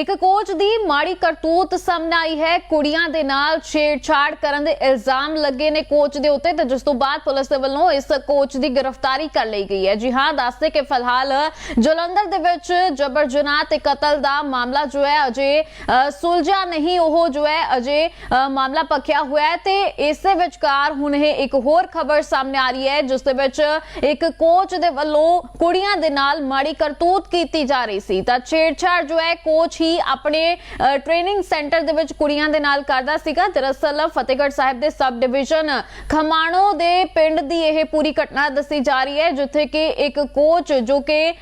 ਇੱਕ ਕੋਚ ਦੀ ਮਾੜੀ ਕਰਤੂਤ ਸਾਹਮਣੇ ਆਈ ਹੈ। ਕੁੜੀਆਂ ਦੇ ਨਾਲ ਛੇੜਛਾੜ ਕਰਨ ਦੇ ਇਲਜ਼ਾਮ ਲੱਗੇ ਨੇ ਕੋਚ ਦੇ ਉੱਤੇ ਤੇ ਜਿਸ ਤੋਂ ਬਾਅਦ ਪੁਲਿਸ ਦੇ ਵੱਲੋਂ ਇਸ ਕੋਚ ਦੀ ਗ੍ਰਿਫਤਾਰੀ ਕਰ ਲਈ ਗਈ ਹੈ। ਜੀ ਹਾਂ ਦੱਸਦੇ ਕਿ ਫਿਲਹਾਲ ਜਲੰਧਰ ਦੇ ਵਿੱਚ ਜਬਰ ਜਨਾਹ ਤੇ ਕਤਲ ਦਾ ਮਾਮਲਾ ਜੋ ਹੈ ਅਜੇ ਅ, ਸੁਲਝਿਆ ਨਹੀਂ। ਉਹ ਜੋ ਹੈ ਅਜੇ ਮਾਮਲਾ ਪੱਕਿਆ ਹੋਇਆ ਹੈ ਤੇ ਇਸੇ ਵਿਚਕਾਰ ਹੁਣ ਇਹ ਇੱਕ ਹੋਰ ਖਬਰ ਸਾਹਮਣੇ ਆ ਰਹੀ ਹੈ ਜਿਸ ਦੇ ਵਿੱਚ ਇੱਕ ਕੋਚ ਦੇ ਵੱਲੋਂ ਕੁੜੀਆਂ ਦੇ ਨਾਲ ਮਾੜੀ ਕਰਤੂਤ ਕੀਤੀ ਜਾ ਰਹੀ ਸੀ। ਤਾਂ ਛੇੜਛਾੜ ਜੋ ਹੈ ਕੋਚ ਹੀ ਆਪਣੇ ਟ੍ਰੇਨਿੰਗ ਸੈਂਟਰ ਦੇ ਵਿੱਚ ਕੁੜੀਆਂ ਦੇ ਨਾਲ ਕਰਦਾ ਸੀਗਾ। ਦਰਅਸਲ ਫਤਿਹਗੜ੍ਹ ਸਾਹਿਬ ਦੇ ਸਬ ਡਿਵੀਜ਼ਨ, ਖਮਾਣੋ ਦੇ ਪਿੰਡ ਦੀ ਇਹ ਪੂਰੀ ਘਟਨਾ ਦੱਸੀ ਜਾ ਰਹੀ ਹੈ, ਜਿੱਥੇ ਕਿ ਇੱਕ ਕੋਚ ਜੋ ਕਿ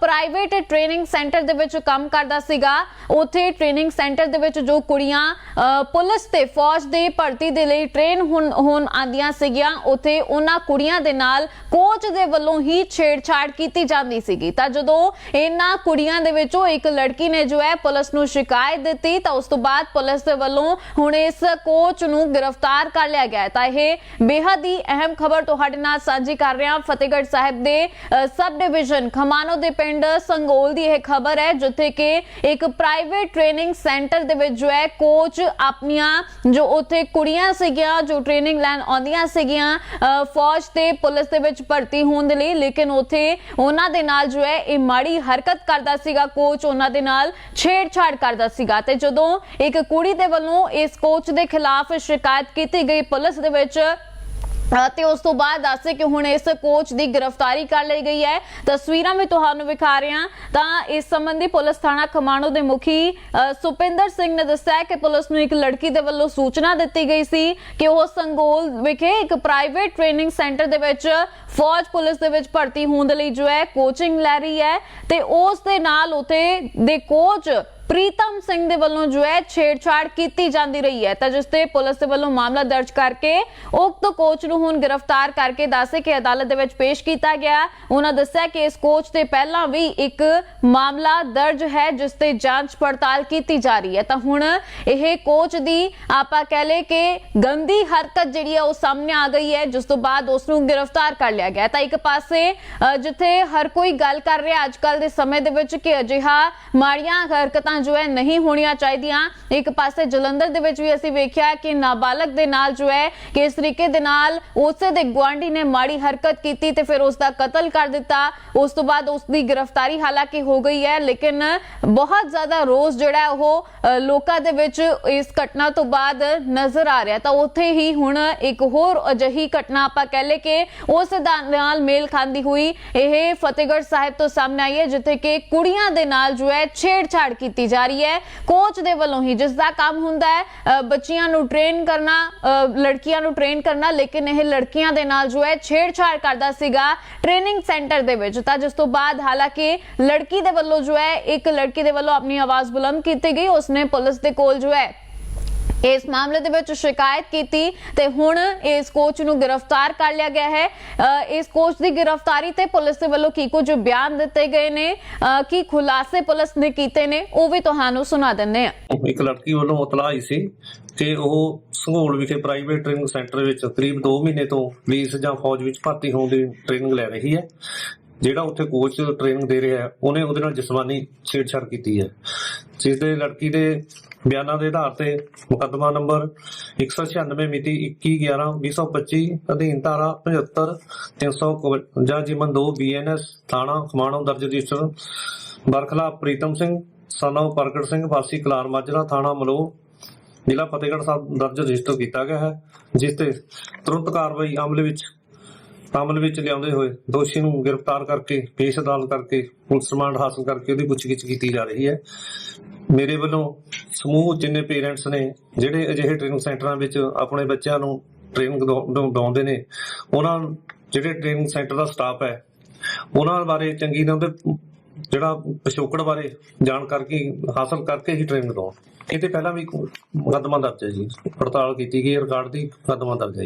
ਪ੍ਰਾਈਵੇਟ ਟ੍ਰੇਨਿੰਗ ਸੈਂਟਰ ਦੇ ਵਿੱਚ ਕੰਮ ਕਰਦਾ ਸੀਗਾ, ਉੱਥੇ ਟ੍ਰੇਨਿੰਗ ਸੈਂਟਰ ਦੇ ਵਿੱਚ ਜੋ ਕੁੜੀਆਂ ਪੁਲਿਸ ਤੇ ਫੌਜ ਦੇ ਭਰਤੀ ਦੇ ਲਈ ਟ੍ਰੇਨ ਹੁਣ ਹੁਣ ਆਂਦੀਆਂ ਸੀਗੀਆਂ, ਉੱਥੇ ਉਹਨਾਂ ਕੁੜੀਆਂ ਦੇ ਨਾਲ ਕੋਚ ਦੇ ਵੱਲੋਂ ਹੀ ਛੇੜਛਾੜ ਕੀਤੀ ਜਾਂਦੀ ਸੀਗੀ। ਤਾਂ ਜਦੋਂ ਇਹਨਾਂ ਕੁੜੀਆਂ ਦੇ ਵਿੱਚੋਂ ਇੱਕ ਲੜਕੀ ਨੇ ਜੋ ਹੈ ਪੁਲਿਸ ਨੂੰ ਸ਼ਿਕਾਇਤ ਦਿੱਤੀ ਤਾਂ ਉਸ ਤੋਂ ਬਾਅਦ ਪੁਲਿਸ ਦੇ ਵੱਲੋਂ ਹੁਣ ਇਸ ਕੋਚ ਨੂੰ ਗ੍ਰਿਫਤਾਰ ਕਰ ਲਿਆ ਗਿਆ ਤਾਂ ਇਹ ਬੇहद ਹੀ ਅਹਿਮ ਖਬਰ ਤੁਹਾਡੇ ਨਾਲ ਸਾਂਝੀ ਕਰ ਰਹੇ ਹਾਂ। ਫਤਿਹਗੜ੍ਹ ਸਾਹਿਬ ਦੇ ਸਬ ਡਿਵੀਜ਼ਨ ਖਮਾਨੋ ਦੇ ਪਿੰਡ ਸੰਗੋਲ ਦੀ ਇਹ ਖਬਰ ਹੈ ਜਿੱਥੇ ਕਿ ਇੱਕ ਪ੍ਰਾਈਵੇਟ ਟ੍ਰੇਨਿੰਗ ਸੈਂਟਰ ਦੇ ਵਿੱਚ ਜੋ ਹੈ ਕੋਚ ਆਪਣੀਆਂ ਜੋ ਉੱਥੇ ਕੁੜੀਆਂ ਸੀਗੀਆਂ ਜੋ ਟ੍ਰੇਨਿੰਗ ਲੈਣ ਆਉਂਦੀਆਂ ਸੀਗੀਆਂ ਅ, ਫੌਜ ਤੇ ਪੁਲਿਸ ਦੇ ਵਿੱਚ ਭਰਤੀ ਹੋਣ ਦੇ ਲਈ ਲੇਕਿਨ ਉੱਥੇ ਉਹਨਾਂ ਦੇ ਨਾਲ ਜੋ ਹੈ ਇਹ ਮਾੜੀ ਹਰਕਤ ਕਰਦਾ ਸੀਗਾ। ਕੋਚ ਉਹਨਾਂ ਦੇ ਨਾਲ ਛੇੜਛਾੜ ਕਰਦਾ ਸੀਗਾ ਤੇ ਜਦੋਂ ਇੱਕ ਕੁੜੀ ਦੇ ਵੱਲੋਂ ਇਸ ਕੋਚ ਦੇ ਖਿਲਾਫ ਸ਼ਿਕਾਇਤ ਕੀਤੀ ਗਈ, ਪੁਲਿਸ ਦੇ ਵਿੱਚ ਤੇ ਉਸ ਤੋਂ ਬਾਅਦ ਦੱਸੇ ਕਿ ਹੁਣ ਇਸ ਕੋਚ ਦੀ ਗ੍ਰਿਫਤਾਰੀ ਕਰ ਲਈ ਗਈ ਹੈ। ਤਸਵੀਰਾਂ ਵੀ ਤੁਹਾਨੂੰ ਵਿਖਾ ਰਹੇ ਹਾਂ। ਤਾਂ ਇਸ ਸੰਬੰਧੀ ਪੁਲਿਸ ਥਾਣਾ ਖਮਾਣੋ ਦੇ ਮੁਖੀ ਸੁਪਿੰਦਰ ਸਿੰਘ ਨੇ ਦੱਸਿਆ ਕਿ ਪੁਲਿਸ ਨੂੰ ਇੱਕ ਲੜਕੀ ਦੇ ਵੱਲੋਂ ਸੂਚਨਾ ਦਿੱਤੀ ਗਈ ਸੀ ਕਿ ਉਹ ਸੰਗੋਲ ਵਿਖੇ ਇੱਕ ਪ੍ਰਾਈਵੇਟ ਟ੍ਰੇਨਿੰਗ ਸੈਂਟਰ ਦੇ ਵਿੱਚ ਫੌਜ ਪੁਲਿਸ ਦੇ ਵਿੱਚ ਭਰਤੀ ਹੋਣ ਦੇ ਲਈ ਜੋ ਹੈ ਕੋਚਿੰਗ ਲੈ ਰਹੀ ਹੈ। ਤੇ ਉਸ ਦੇ ਨਾਲ ਉਥੇ ਦੇ ਕੋਚ ਪ੍ਰੀਤਮ ਸਿੰਘ ਦੇ ਵੱਲੋਂ ਜੋ ਹੈ ਛੇੜਛਾੜ ਕੀਤੀ ਜਾਂਦੀ ਰਹੀ ਹੈ। ਤਾਂ ਜਿਸ ਤੇ ਪੁਲਿਸ ਦੇ ਵੱਲੋਂ ਮਾਮਲਾ ਦਰਜ ਕਰਕੇ ਉਕਤ ਕੋਚ ਨੂੰ ਹੁਣ ਗ੍ਰਿਫਤਾਰ ਕਰਕੇ ਦੱਸੇ ਕਿ ਅਦਾਲਤ ਦੇ ਵਿੱਚ ਪੇਸ਼ ਕੀਤਾ ਗਿਆ। ਉਹਨਾਂ ਦੱਸਿਆ ਕਿ ਇਸ ਕੋਚ ਤੇ ਪਹਿਲਾਂ ਵੀ ਇੱਕ ਮਾਮਲਾ ਦਰਜ ਹੈ, ਜਿਸ ਤੇ ਜਾਂਚ ਪੜਤਾਲ ਕੀਤੀ ਜਾ ਰਹੀ ਹੈ। ਤਾਂ ਹੁਣ ਇਹ ਕੋਚ ਦੀ ਆਪਾਂ ਕਹਿ ਲੇ ਕਿ ਗੰਦੀ ਹਰਕਤ ਜਿਹੜੀ ਹੈ ਉਹ ਸਾਹਮਣੇ ਆ ਗਈ ਹੈ, ਜਿਸ ਤੋਂ ਬਾਅਦ ਉਸ ਨੂੰ ਗ੍ਰਿਫਤਾਰ ਕਰ ਲਿਆ ਗਿਆ। ਤਾਂ ਇੱਕ ਪਾਸੇ ਜਿੱਥੇ ਹਰ ਕੋਈ ਗੱਲ ਕਰ ਰਿਹਾ ਅੱਜ ਕੱਲ ਦੇ ਸਮੇਂ ਦੇ ਵਿੱਚ ਕਿ ਅਜਿਹਾ ਮਾੜੀਆਂ ਹਰਕਤਾਂ ਜੋ ਹੈ ਨਹੀਂ ਹੋਣੀਆਂ ਚਾਹੀਦੀਆਂ। ਇੱਕ ਪਾਸੇ ਜਲੰਧਰ ਦੇ ਵਿੱਚ ਵੀ ਅਸੀਂ ਵੇਖਿਆ ਕਿ ਨਾਬਾਲਗ ਦੇ ਨਾਲ ਜੋ ਹੈ ਕਿਸ ਤਰੀਕੇ ਦੇ ਨਾਲ ਉਸੇ ਦੇ ਗੁਆਂਢੀ ਨੇ ਮਾੜੀ ਹਰਕਤ ਕੀਤੀ ਤੇ ਫਿਰ ਉਸ ਦਾ ਕਤਲ ਕਰ ਦਿੱਤਾ। ਉਸ ਤੋਂ ਬਾਅਦ ਉਸ ਦੀ ਗ੍ਰਿਫਤਾਰੀ ਹਾਲਾਂਕਿ ਹੋ ਗਈ ਹੈ, ਲੇਕਿਨ ਬਹੁਤ ਜ਼ਿਆਦਾ ਰੋਸ ਜਿਹੜਾ ਉਹ ਲੋਕਾਂ ਦੇ ਵਿੱਚ ਇਸ ਘਟਨਾ ਤੋਂ ਬਾਅਦ ਨਜ਼ਰ ਆ ਰਿਹਾ। ਤਾਂ ਉੱਥੇ ਹੀ ਹੁਣ ਇੱਕ ਹੋਰ ਅਜਿਹੀ ਘਟਨਾ ਆਪਾਂ ਕਹਿ ਲੇ ਕਿ ਉਸ ਨਾਲ ਮੇਲ ਖਾਂਦੀ ਹੋਈ ਇਹ ਫਤਿਹਗੜ੍ਹ ਸਾਹਿਬ ਤੋਂ ਸਾਹਮਣੇ ਆਈ ਹੈ, ਜਿੱਥੇ ਕਿ ਕੁੜੀਆਂ ਦੇ ਨਾਲ ਜੋ ਹੈ ਛੇੜਛਾੜ ਕੀਤੀ ਜਾ ਰਹੀ ਹੈ। ਕੋਚ ਦੇ ਵੱਲੋਂ ਹੀ ਜਿਸ ਦਾ ਕੰਮ ਹੁੰਦਾ ਹੈ ਬੱਚੀਆਂ ਨੂੰ ਟ੍ਰੇਨ ਕਰਨਾ ਲੜਕੀਆਂ ਨੂੰ ਟ੍ਰੇਨ ਕਰਨਾ, ਲੇਕਿਨ ਇਹ ਲੜਕੀਆਂ ਦੇ ਨਾਲ ਜੋ ਹੈ ਛੇੜਛਾੜ ਕਰਦਾ ਸੀਗਾ ਟ੍ਰੇਨਿੰਗ ਸੈਂਟਰ ਦੇ ਵਿੱਚ। ਤਾਂ ਜਿਸ ਤੋਂ ਬਾਅਦ ਹਾਲਾਂਕਿ ਲੜਕੀ ਦੇ ਵੱਲੋਂ ਜੋ ਹੈ, ਇੱਕ ਲੜਕੀ ਦੇ ਵੱਲੋਂ ਆਪਣੀ ਆਵਾਜ਼ ਬੁਲੰਦ ਕੀਤੀ ਗਈ। ਉਸਨੇ ਪੁਲਿਸ ਦੇ ਕੋਲ ਜੋ ਹੈ ਇਸ ਮਾਮਲੇ ਦੇ ਵਿੱਚ ਸ਼ਿਕਾਇਤ ਕੀਤੀ ਤੇ ਹੁਣ ਇਸ ਕੋਚ ਨੂੰ ਗ੍ਰਿਫਤਾਰ ਕਰ ਲਿਆ ਗਿਆ ਹੈ। ਇਸ ਕੋਚ ਦੀ ਗ੍ਰਿਫਤਾਰੀ ਤੇ ਪੁਲਿਸ ਦੇ ਵੱਲੋਂ ਕੀ ਕੁਝ ਬਿਆਨ ਦਿੱਤੇ ਗਏ ਨੇ? ਕੀ ਖੁਲਾਸੇ ਪੁਲਿਸ ਨੇ ਕੀਤੇ ਨੇ? ਉਹ ਵੀ ਤੁਹਾਨੂੰ ਸੁਣਾ ਦਿੰਨੇ ਆ ਇੱਕ ਲੜਕੀ ਵੱਲੋਂ ਇਤਲਾਹ ਆਈ ਸੀ ਕਿ ਉਹ ਸੰਘੋਲ ਵਿਖੇ ਪ੍ਰਾਈਵੇਟ ਟ੍ਰੇਨਿੰਗ ਸੈਂਟਰ ਵਿੱਚ ਕਰੀਬ 2 ਮਹੀਨੇ ਤੋਂ ਪੁਲਿਸ ਜਾਂ ਫੌਜ ਵਿੱਚ ਭਰਤੀ ਹੋਣ ਦੀ ਟ੍ਰੇਨਿੰਗ ਲੈ ਰਹੀ ਹੈ। ਜਿਹੜਾ ਉੱਥੇ ਕੋਚ ਟ੍ਰੇਨਿੰਗ ਦੇ ਰਿਹਾ ਹੈ, ਉਹਨੇ ਉਹਦੇ ਨਾਲ ਜਿਸਮਾਨੀ ਛੇੜਛਾੜ ਕੀਤੀ ਹੈ। ਜਿਸ ਦੇ ਲੜਕੀ ਦੇ ਬਿਆਨਾਂ ਦੇ ਆਧਾਰ ਤੇ ਮੁਕੱਦਮਾ ਨੰਬਰ 196 ਮਿਤੀ 21/11/2025 ਅਧੀਨ ਧਾਰਾ 75 352 ਜਿਮਨ 2 ਬੀਐਨਐਸ ਥਾਣਾ ਖਮਾਣੋ ਦਰਜ ਰਜਿਸਟਰ ਬਰਖਲਾਫ ਪ੍ਰੀਤਮ ਸਿੰਘ, ਸਨੋ ਪ੍ਰਗਟ ਸਿੰਘ, ਵਾਸੀ ਕਲਾਰ ਮਾਜਰਾ, ਥਾਣਾ ਮਲੋ, ਜ਼ਿਲ੍ਹਾ ਫਤਿਹਗੜ੍ਹ ਸਾਹਿਬ ਦਰਜ ਰਜਿਸਟਰ ਕੀਤਾ ਗਿਆ ਹੈ, ਜਿਸ ਤੇ ਤੁਰੰਤ ਕਾਰਵਾਈ ਅਮਲ ਵਿੱਚ ਅਮਲ ਵਿੱਚ ਲਿਆਉਂਦੇ ਹੋਏ ਦੋਸ਼ੀ ਨੂੰ ਗ੍ਰਿਫਤਾਰ ਕਰਕੇ, ਪੇਸ਼ ਅਦਾਲਤ ਕਰਕੇ ਪੁਲਿਸ ਰਿਮਾਂਡ ਹਾਸਲ ਕਰਕੇ ਉਹਦੀ ਪੁੱਛਗਿੱਛ ਕੀਤੀ ਜਾ ਰਹੀ ਹੈ। ਮੇਰੇ ਵੱਲੋਂ ਸਮੂਹ ਜਿੰਨੇ ਪੇਰੈਂਟਸ ਨੇ, ਜਿਹੜੇ ਅਜਿਹੇ ਟ੍ਰੇਨਿੰਗ ਸੈਂਟਰਾਂ ਵਿੱਚ ਆਪਣੇ ਬੱਚਿਆਂ ਨੂੰ ਟ੍ਰੇਨਿੰਗ ਦਿਵਾਉਂਦੇ ਨੇ, ਉਹਨਾਂ ਜਿਹੜੇ ਟ੍ਰੇਨਿੰਗ ਸੈਂਟਰ ਦਾ ਸਟਾਫ ਹੈ, ਉਹਨਾਂ ਬਾਰੇ ਚੰਗੀ ਤਰ੍ਹਾਂ ਉਹਦੇ ਜਿਹੜਾ ਪਿਛੋਕੜ ਬਾਰੇ ਜਾਣਕਾਰੀ ਹਾਸਲ ਕਰਕੇ ਹੀ ਟ੍ਰੇਨਿੰਗ ਦਿਵਾਉਣ ਇਹ ਤੇ ਪਹਿਲਾਂ ਵੀ ਮੁਕੱਦਮਾ ਦਰਜ ਹੈ ਜੀ, ਪੜਤਾਲ ਕੀਤੀ ਗਈ, ਰਿਕਾਰਡ ਦੀ ਮੁਕੱਦਮਾ ਦਰਜ ਹੈ ਜੀ।